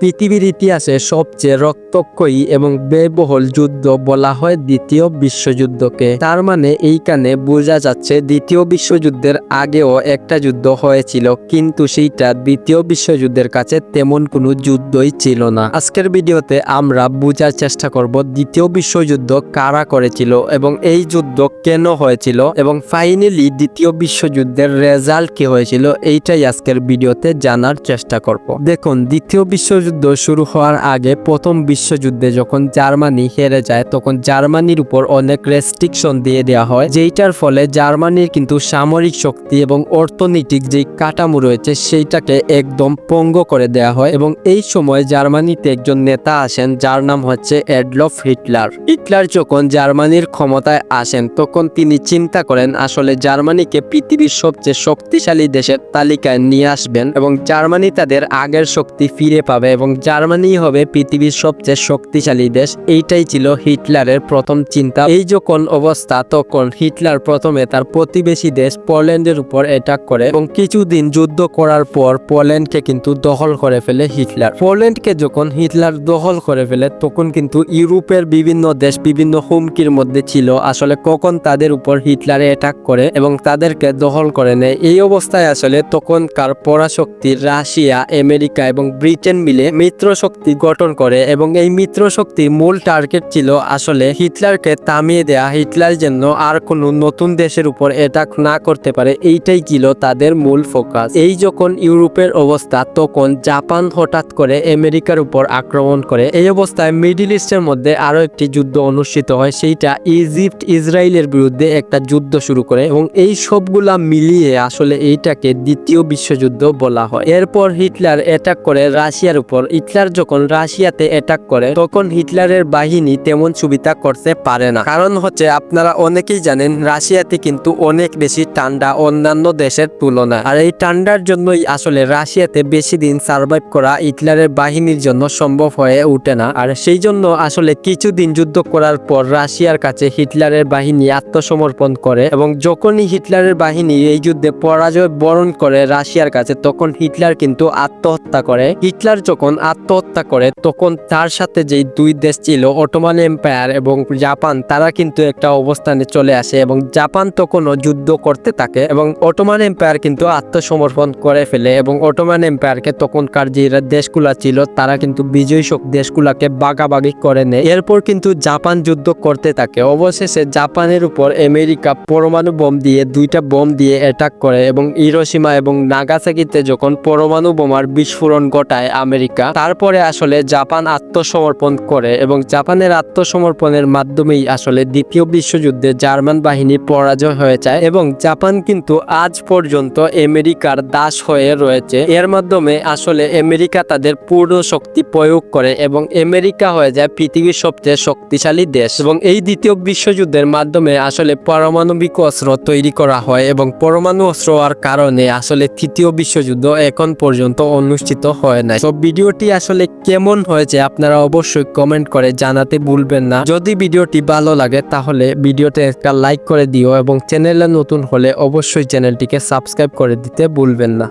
পৃথিবীর ইতিহাসে সবচেয়ে রক্তক্ষয়ী এবং ব্যয়বহুল যুদ্ধ বলা হয় দ্বিতীয় বিশ্বযুদ্ধকে। তার মানে এইখানে বোঝা যাচ্ছে দ্বিতীয় বিশ্বযুদ্ধের আগেও একটা যুদ্ধ হয়েছিল, কিন্তু সেইটা দ্বিতীয় বিশ্বযুদ্ধের কাছে তেমন কোনো যুদ্ধই ছিল না। আজকের ভিডিওতে আমরা বোঝার চেষ্টা করব দ্বিতীয় বিশ্বযুদ্ধ কারা করেছিল এবং এই যুদ্ধ কেন হয়েছিল এবং ফাইনালি দ্বিতীয় বিশ্বযুদ্ধের রেজাল্ট কি হয়েছিল, এইটাই আজকের ভিডিওতে জানার চেষ্টা করব। দেখুন, দ্বিতীয় বিশ্বযুদ্ধ শুরু হওয়ার আগে প্রথম বিশ্বযুদ্ধে যখন জার্মানি হেরে যায়, তখন জার্মানির উপর অনেক রেস্ট্রিকশন দিয়ে দেওয়া হয়, যেইটার ফলে জার্মানির কিন্তু সামরিক শক্তি এবং অর্থনৈতিক যে কাঠামো রয়েছে, সেইটাকে একদম পঙ্গ করে দেওয়া হয় এবং এই সময় জার্মানিতে একজন নেতা আসেন, যার নাম হচ্ছে এডলফ হিটলার। হিটলার যখন জার্মানির ক্ষমতায় আসেন, তখন তিনি চিন্তা করেন, আসলে জার্মানিকে পৃথিবীর সবচেয়ে শক্তিশালী দেশের তালিকায় নিয়ে আসবেন এবং জার্মানি তাদের আগের শক্তি ফিরে পাবে এবং জার্মানি হবে পৃথিবীর সবচেয়ে শক্তিশালী দেশ। এইটাই ছিল হিটলারের প্রথম চিন্তা। এই যখন অবস্থা, তখন হিটলার প্রথমে তার প্রতিবেশী দেশ পোল্যান্ডের উপর অ্যাটাক করে এবং কিছুদিন যুদ্ধ করার পর পোল্যান্ডকে কিন্তু দখল করে ফেলে হিটলার। পোল্যান্ডকে যখন হিটলার দখল করে ফেলে, তখন কিন্তু ইউরোপের বিভিন্ন দেশ বিভিন্ন হুমকির মধ্যে ছিল। আসলে কখন তাদের উপর হিটলারে অ্যাটাক করে এবং তাদেরকে দখল করে নেয়, এই অবস্থায় আসলে তখনকার পরাশক্তি রাশিয়া, আমেরিকা এবং ব্রিটেন মিলে মিত্র শক্তি গঠন করে এবং এই মিত্র শক্তির মূল টার্গেট ছিল আসলে হিটলারকে থামিয়ে দেয়া। হিটলার যেন আর কোনো নতুন দেশের উপর অ্যাটাক না করতে পারে, এইটাই ছিল তাদের মূল ফোকাস এই যখন ইউরোপের অবস্থা, তখন জাপান হঠাৎ করে আমেরিকার উপর আক্রমণ করে। এই অবস্থায় মিডিল ইস্টের মধ্যে আরও একটি যুদ্ধ অনুষ্ঠিত হয়, সেইটা ইজিপ্ট, ইসরায়েলের বিরুদ্ধে একটা যুদ্ধ শুরু করে এবং এই সবগুলা মিলিয়ে আসলে এইটাকে দ্বিতীয় বিশ্বযুদ্ধ বলা হয়। এরপর হিটলার অ্যাটাক করে রাশিয়ার উপর হিটলার যখন রাশিয়াতে অ্যাটাক করে, তখন হিটলারের বাহিনী তেমন সুবিধা করতে পারে না। কারণ হচ্ছে আপনারা অনেকেই জানেন, রাশিয়াতে কিন্তু অনেক বেশি ঠান্ডা অন্যান্য দেশের তুলনায়। আর এই ঠান্ডার জন্যই আসলে রাশিয়াতে বেশি দিন সার্ভাইভ করা হিটলারের বাহিনীর জন্য সম্ভব হয়ে ওঠে না। আর সেই জন্য আসলে কিছুদিন যুদ্ধ করার পর রাশিয়ার কাছে হিটলারের বাহিনী আত্মসমর্পণ করে এবং যখনই হিটলারের বাহিনী এই যুদ্ধে পরাজয় বরণ করে রাশিয়ার কাছে, তখন হিটলার কিন্তু আত্মহত্যা করে। হিটলার যখন আত্মহত্যা করে, তখন তার সাথে যেই দুই দেশ ছিল, অটোমান এম্পায়ার এবং জাপান, তারা কিন্তু একটা অবস্থানে চলে আসে এবং জাপান তখনও যুদ্ধ করতে থাকে এবং অটোমান এম্পায়ার কিন্তু আত্মসমর্পণ করে ফেলে এবং অটোমান এম্পায়ারকে তখনকার যে দেশগুলা ছিল, তারা কিন্তু বিজয়ী শক দেশগুলাকে বাগাবাগি করে নেয়। এরপর কিন্তু জাপান যুদ্ধ করতে থাকে। অবশেষে জাপানের উপর আমেরিকা পরমাণু বোম দিয়ে, দুইটা বোম দিয়ে অ্যাটাক করে এবং ইরোসীমা এবং নাগাসাকিতে যখন পরমাণু বোমার বিস্ফোরণ ঘটায় আমেরিকা তারপরে আসলে জাপান আত্মসমর্পণ করে এবং জাপানের আত্মসমর্পণের মাধ্যমেই আসলে দ্বিতীয় বিশ্বযুদ্ধে জার্মান বাহিনী পরাজয় হয়ে যায় এবং জাপান কিন্তু আজ পর্যন্ত আমেরিকার দাস হয়ে রয়েছে। এর মাধ্যমে আসলে আমেরিকা তাদের পূর্ণ শক্তি প্রয়োগ করে এবং আমেরিকা হয়ে যায় পৃথিবীর সবচেয়ে শক্তিশালী দেশ। এবং এই দ্বিতীয় বিশ্বযুদ্ধের মাধ্যমে আসলে পারমাণবিক অস্ত্র তৈরি করা হয় এবং পরমাণু অস্ত্র হওয়ার কারণে আসলে তৃতীয় বিশ্বযুদ্ধ এখন পর্যন্ত অনুষ্ঠিত হয় না তো ভিডিওটি আসলে কেমন হয়েছে আপনারা অবশ্যই কমেন্ট করে জানাতে ভুলবেন না। যদি ভিডিওটি ভালো লাগে তাহলে ভিডিওতে একটা লাইক করে দিও এবং চ্যানেলে নতুন হলে অবশ্যই চ্যানেলটিকে সাবস্ক্রাইব করে দিতে ভুলবেন না।